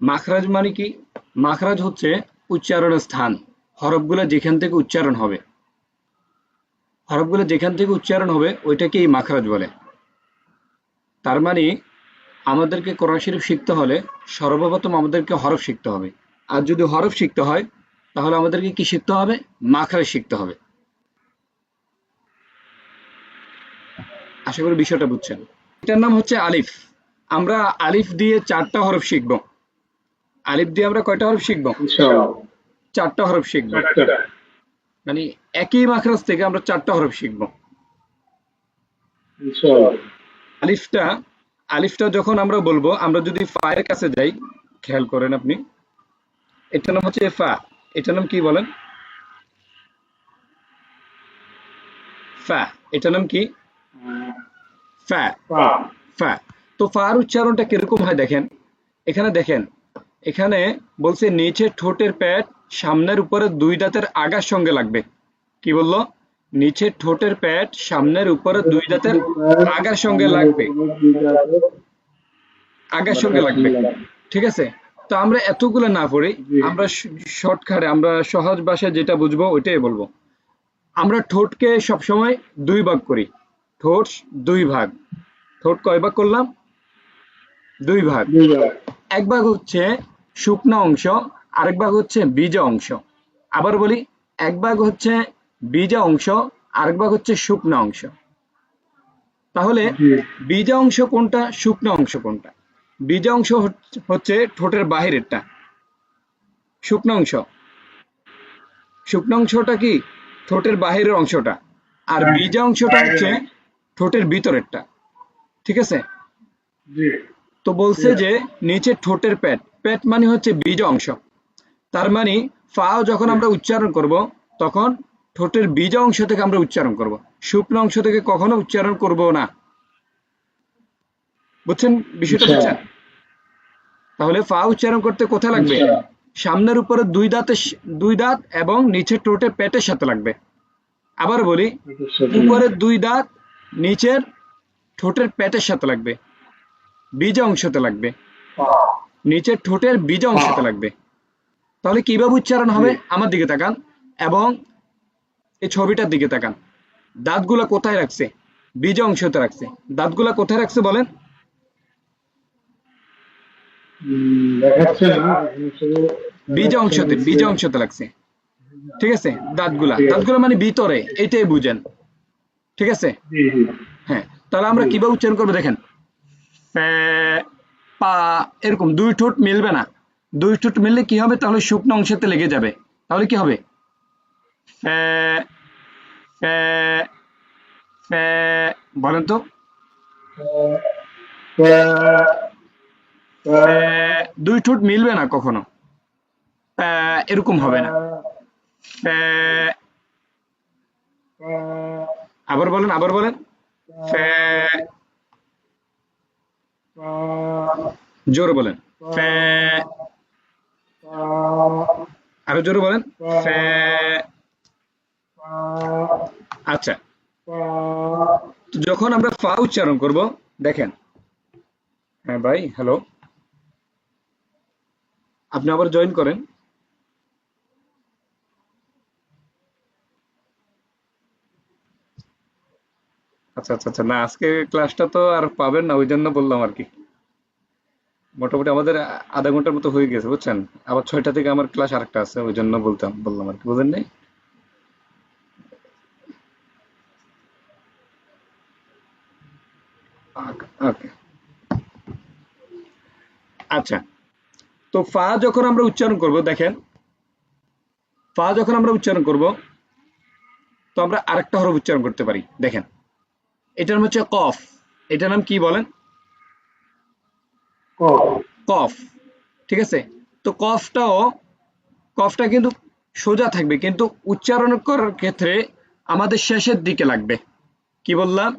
মাখরাজ মানে কি? মাখরাজ হচ্ছে উচ্চারণের স্থান। হরফগুলো যেখান থেকে উচ্চারণ হবে। হরফগুলো যেখান থেকে উচ্চারণ হবে, ওইটাকেই মাখরাজ বলে। তার মানে আমাদেরকে কোরআন শরীফ শিখতে হলে সর্বপ্রথম আমাদেরকে হরফ শিখতে হবে। আর যদি হরফ শিখতে হয়, তাহলে আমাদেরকে কি শিখতে হবে? মাখরাজ শিখতে হবে। আশা করি বিষয়টা বুঝছেন। এটার নাম হচ্ছে আলিফ। আমরা আলিফ দিয়ে চারটা হরফ শিখব। আলিফ দিয়ে আমরা কয়টা হরফ শিখব? চারটা হরফ শিখব। মানে একই মাখরাজ থেকে আমরা চারটা হরফ শিখব। আলিফটা আলিফটা যখন আমরা বলব আমরা যদি ফায়ের কাছে যাই খেয়াল করেন আপনি এটার নাম হচ্ছে ফা। এটার নাম কি বলেন? ফা। এটার নাম কি? ফা। ফা। ফা। তো ফার উচ্চারণটা কীরকম হয় দেখেন? এখানে দেখেন এখানে বলছে নিচে ঠোঁটের প্যাড সামনের উপরে দুই দাঁতের আগার সঙ্গে লাগবে। কি বলল? নিচে ঠোঁটের প্যাড সামনের উপরে দুই দাঁতের আগার সঙ্গে লাগবে। আগার সঙ্গে লাগবে। ঠিক আছে? তো আমরা এতগুলো না পড়ি আমরা শর্টকাটে আমরা সহজ ভাষায় যেটা বুঝব ওইটাই বলব। আমরা ঠোঁটকে সবসময় দুই ভাগ করি। ঠোঁট দুই ভাগ। ঠোঁট কয় ভাগ করলাম? দুই ভাগ। এক ভাগ হচ্ছে শুকনো অংশ আরেক ভাগ হচ্ছে বীজা অংশ। আবার বলি এক ভাগ হচ্ছে বীজা অংশ আরেক ভাগ হচ্ছে শুকনো অংশ। তাহলে বীজা অংশ কোনটা শুকনো অংশ কোনটা? বীজা অংশ হচ্ছে- ঠোঁটের বাহিরেরটা। শুকনো অংশ। শুকনো অংশটা কি? ঠোঁটের বাহিরের অংশটা। আর বীজা অংশটা হচ্ছে ঠোঁটের ভিতরেরটা। ঠিক আছে? জি। তো বলছে যে নিচে ঠোঁটের পেট পেট মানে হচ্ছে বীজ অংশ। তার মানে ফা যখন আমরা উচ্চারণ করব তখন ঠোঁটের বীজ অংশ থেকে আমরা উচ্চারণ করব। শুকনো অংশ থেকে কখনো উচ্চারণ করব না। বুঝছেন বিষয়টা আচ্ছা। বুঝছেন? তাহলে ফা উচ্চারণ করতে কোথায় লাগবে? আচ্ছা। সামনের উপরে দুই দাঁতের দুই দাঁত এবং নিচে ঠোঁটের পেটের সাথে লাগবে। আবার বলি উপরে দুই দাঁত নিচের ঠোঁটের পেটের সাথে লাগবে। বীজ অংশতে লাগবে। নিচের ঠোঁটের বীজ অংশতে লাগবে। তাহলে কীভাবে উচ্চারণ হবে? আমার দিকে তাকান এবং এই ছবিটার দিকে তাকান। দাঁতগুলা কোথায় রাখছে? বীজ অংশতে রাখছে। দাঁতগুলা কোথায় রাখছে বলেন? বীজ অংশতে বীজ অংশতে লাগছে। ঠিক আছে? দাঁতগুলা। দাঁতগুলা মানে ভিতরে। এটাই বুঝেন। ঠিক আছে? হ্যাঁ। তাহলে আমরা কীভাবে উচ্চারণ করব দেখেন। পা এরকম দুই ঠোঁট মিলবে না। দুই ঠোঁট মিললে কি হবে? তাহলে শুকনো অংশতে লেগে যাবে। তাহলে কি হবে? বলেন তো। দুই ঠোঁট মিলবে না কখনো। এরকম হবে না। আবার বলেন আবার বলেন। জোরে বলেন। আরও জোরে বলেন। আচ্ছা। যখন আমরা ফা উচ্চারণ করব দেখেন। হ্যাঁ ভাই হ্যালো আপনি আবার জয়েন করেন। আচ্ছা আচ্ছা আচ্ছা। না, আজকে ক্লাসটা তো আর পাবেন না ওই জন্য বললাম আর কি। মোটামুটি আমাদের আধা ঘণ্টার মতো হয়ে গেছে, বুঝছেন? আবার ছয়টা থেকে আমার ক্লাস আরেকটা আছে ওই জন্য বলতাম, বললাম আর কি, বুঝেন নাই? ওকে আচ্ছা। তো ফা যখন আমরা উচ্চারণ করব, দেখেন। ফা যখন আমরা উচ্চারণ করব, তো আমরা আরেকটা হরফ উচ্চারণ করতে পারি, দেখেন। এটার হচ্ছে কফ। এটার নাম কি বলেন? কফ। ঠিক আছে? তো কফটাও কফটা কিন্তু সোজা থাকবে কিন্তু উচ্চারণ করার ক্ষেত্রে আমাদের শেষের দিকে লাগবে। কি বললাম?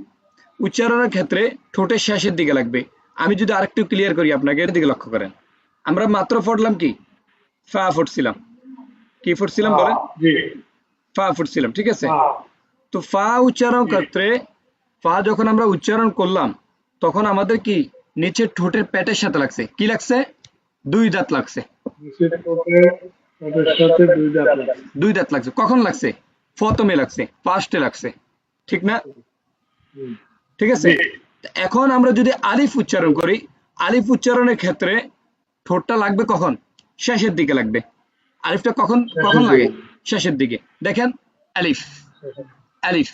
উচ্চারণের ক্ষেত্রে ঠোঁটের শেষের দিকে লাগবে। আমি যদি আরেকটু ক্লিয়ার করি আপনাকে এর দিকে লক্ষ্য করেন। আমরা মাত্র পড়লাম কি? ফা ফুটছিলাম। কি ফুটছিলাম বলেন? ফা ফুটছিলাম ঠিক আছে? তো ফা উচ্চারণ ক্ষেত্রে ফা যখন আমরা উচ্চারণ করলাম তখন আমাদের কি নিচের ঠোঁটের পেটের সাথে লাগছে? কি লাগছে? দুই দাঁত লাগছে। দুই দাঁত লাগছে। কখন লাগছে? প্রথমে লাগছে ফার্স্টে লাগছে। ঠিক না? ঠিক আছে? এখন আমরা যদি আলিফ উচ্চারণ করি আলিফ উচ্চারণের ক্ষেত্রে ঠোঁটটা লাগবে কখন? শেষের দিকে লাগবে। আলিফটা কখন কখন লাগে? শেষের দিকে। দেখেন? আলিফ। আলিফ।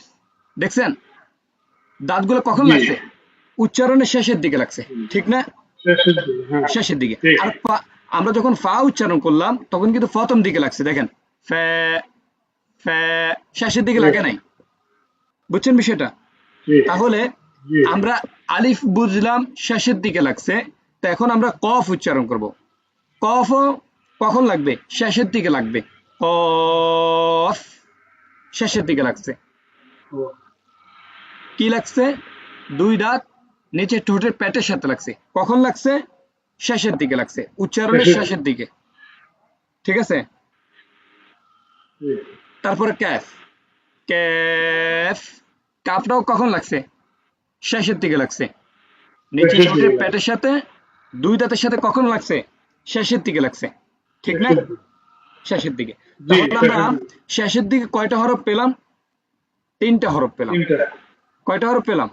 দেখছেন? দাঁতগুলো কখন লাগছে? উচ্চারণের শেষের দিকে লাগছে ঠিক না? শেষের দিকে হ্যাঁ। আর আমরা যখন ফা উচ্চারণ করলাম তখন কিন্তু প্রথম দিকে লাগছে দেখেন। শেষের দিকে লাগে নাই? বুঝছেন বিষয়টা? তাহলে আমরা আলিফ বুঝলাম শেষের দিকে লাগছে তো এখন আমরা কফ উচ্চারণ করব। কফ কখন লাগবে? শেষের দিকে লাগবে। কফ শেষের দিকে লাগছে। কি লাগছে? দুই দাঁত নিচে ঠোঁটের পেটের সাথে লাগছে। কখন লাগছে? শেষের দিকে লাগছে। উচ্চারণের শেষের- দিকে। ঠিক আছে? তারপরে ক্যাফ। ক্যাফ। কাপটাও কখন লাগছে? শেষের দিকে লাগছে। নিচে ঠোঁটের। পেটের সাথে দুই দাঁতের সাথে কখন লাগছে? শেষের দিকে লাগছে। ঠিক না? শেষের দিকে। তাহলে আমরা শেষের দিকে। কয়টা হরফ পেলাম? তিনটা হরফ পেলাম। কয়টা হরফ পেলাম?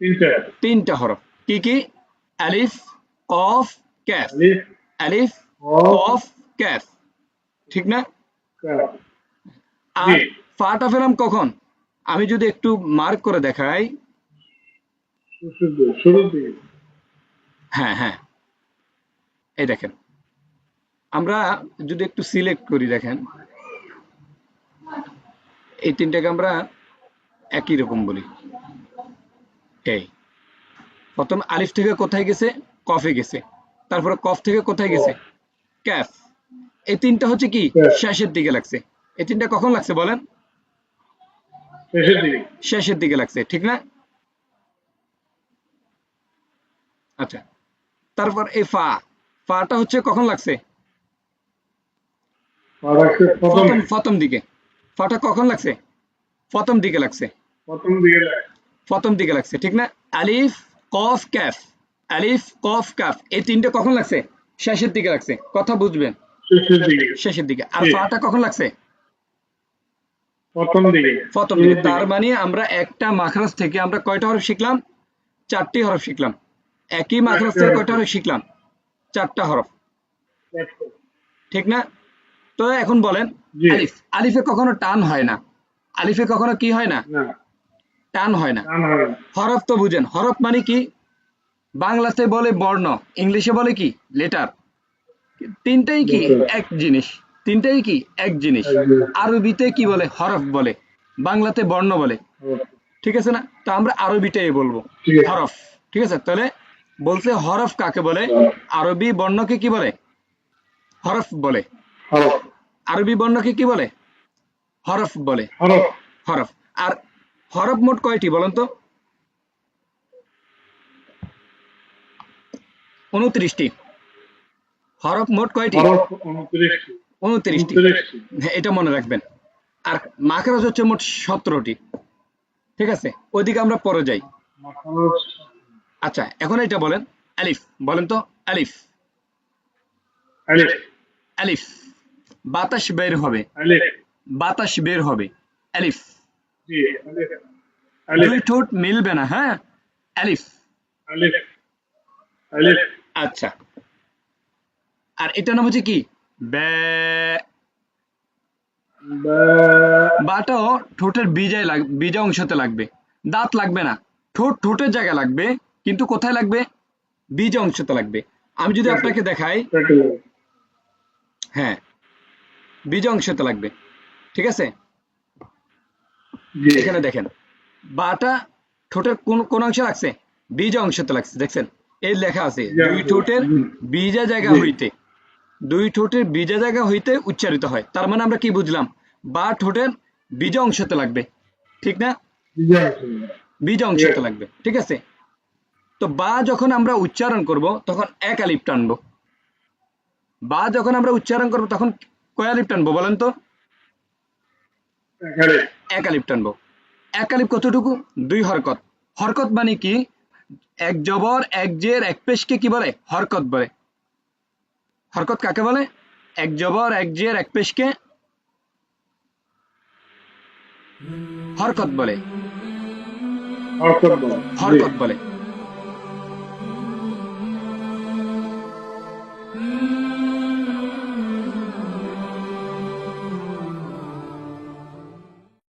তিনটা। তিনটা হরফ। কি কি? আলিফ কফ ক্যাফ। আলিফ কফ ক্যাফ। ঠিক না? আর ফাটা পেলাম কখন? আমি যদি একটু মার্ক করে দেখাই। হ্যাঁ হ্যাঁ। এই দেখেন। আমরা যদি একটু সিলেক্ট করি দেখেন। এই তিনটাকে আমরা একই রকম বলি। এই প্রথম আলিফ থেকে কোথায় গেছে? কফে গেছে। তারপরে কফ থেকে কোথায় গেছে? ক্যাফ। এই তিনটা হচ্ছে কি? শেষের দিকে লাগছে। এই তিনটা কখন লাগছে বলেন? শেষের দিকে। লাগছে ঠিক না? আচ্ছা। তারপর এই ফা। ফাটা হচ্ছে কখন লাগছে? প্রথম দিকে। ফাটা কখন লাগছে? প্রথম দিকে লাগছে। প্রথম দিকে প্রথম দিকে লাগছে ঠিক না? আলিফ কফ ক্যাফ। আলিফ কফ কাফ এই তিনটে কখন লাগছে? শেষের দিকে লাগছে। কথা বুঝবেন? শেষের দিকে। আর ফাটা কখন লাগছে? প্রথম দিকে। প্রথম দিকে। তার মানে আমরা একটা মাখরাজ থেকে আমরা কয়টা হরফ শিখলাম? চারটি হরফ শিখলাম। একই মাখরাজ থেকে কয়টা হরফ শিখলাম? চারটা হরফ। ঠিক না? তো এখন বলেন আলিফ। আলিফে কখনো টান হয় না। আলিফে কখনো কি হয় না? টান হয় না। হরফ তো বুঝেন। হরফ মানে কি? বাংলাতে বলে বর্ণ ইংলিশে বলে কি? লেটার। তিনটাই কি? এক জিনিস। তিনটাই কি? এক জিনিস। আরবিতে কি বলে? হরফ বলে। বাংলাতে বর্ণ বলে। ঠিক আছে না? তো আমরা আরবিটাই বলব। হরফ। ঠিক আছে? তাহলে বলছে হরফ কাকে বলে? আরবি বর্ণকে কি বলে? হরফ বলে। হরফ। আরবি বর্ণকে কি বলে? হরফ বলে। হরফ। আর হরফ মোট কয়টি বলেন তো? উনত্রিশটি। হরফ মোট কয়টি? উনত্রিশটি। হ্যাঁ এটা মনে রাখবেন। আর মাখরাজ হচ্ছে মোট সতেরোটি। ঠিক আছে? ওইদিকে আমরা পরে যাই। আচ্ছা এখন এটা বলেন। আলিফ। বলেন তো আলিফ। আলিফ। আলিফ। বাতাস বের হবে। আলিফ। বাতাস বের হবে। আলিফ। দুই ঠোঁট মিলবে না হ্যাঁ? আলিফ। আচ্ছা। আর এটার নাম হচ্ছে কি? বাটাও ঠোঁটের বিজায় লাগ বিজা অংশতে লাগবে। দাঁত লাগবে না। ঠোঁট ঠোঁটের জায়গায় লাগবে কিন্তু কোথায় লাগবে? বীজ অংশতে লাগবে। আমি যদি আপনাকে দেখাই। হ্যাঁ। বীজ অংশতে লাগবে। ঠিক আছে? এখানে দেখেন বাটা ঠোঁটের কোন কোন অংশে লাগছে? বীজ অংশতে লাগছে দেখছেন? এই লেখা আছে দুই ঠোঁটের বীজা জায়গা হইতে দুই ঠোঁটের বীজা জায়গা হইতে উচ্চারিত হয়। তার মানে আমরা কি বুঝলাম? বা ঠোঁটের বীজ অংশতে লাগবে ঠিক না? বীজ অংশতে লাগবে ঠিক আছে? তো বা যখন আমরা উচ্চারণ করব তখন এক আলিপ টানবো। বা যখন আমরা উচ্চারণ করব তখন কয় আলিপ টানবো বলেন তো? এখানে এক আলিপ টানবো। এক আলিপ কতটুকু? দুই হরকত। হরকত মানে কি? এক জবর এক জের এক পেশকে কি বলে? হরকত বলে। হরকত কাকে বলে? এক জবর এক জের এক পেশকে হরকত বলে। হরকত বলে। হরকত বলে।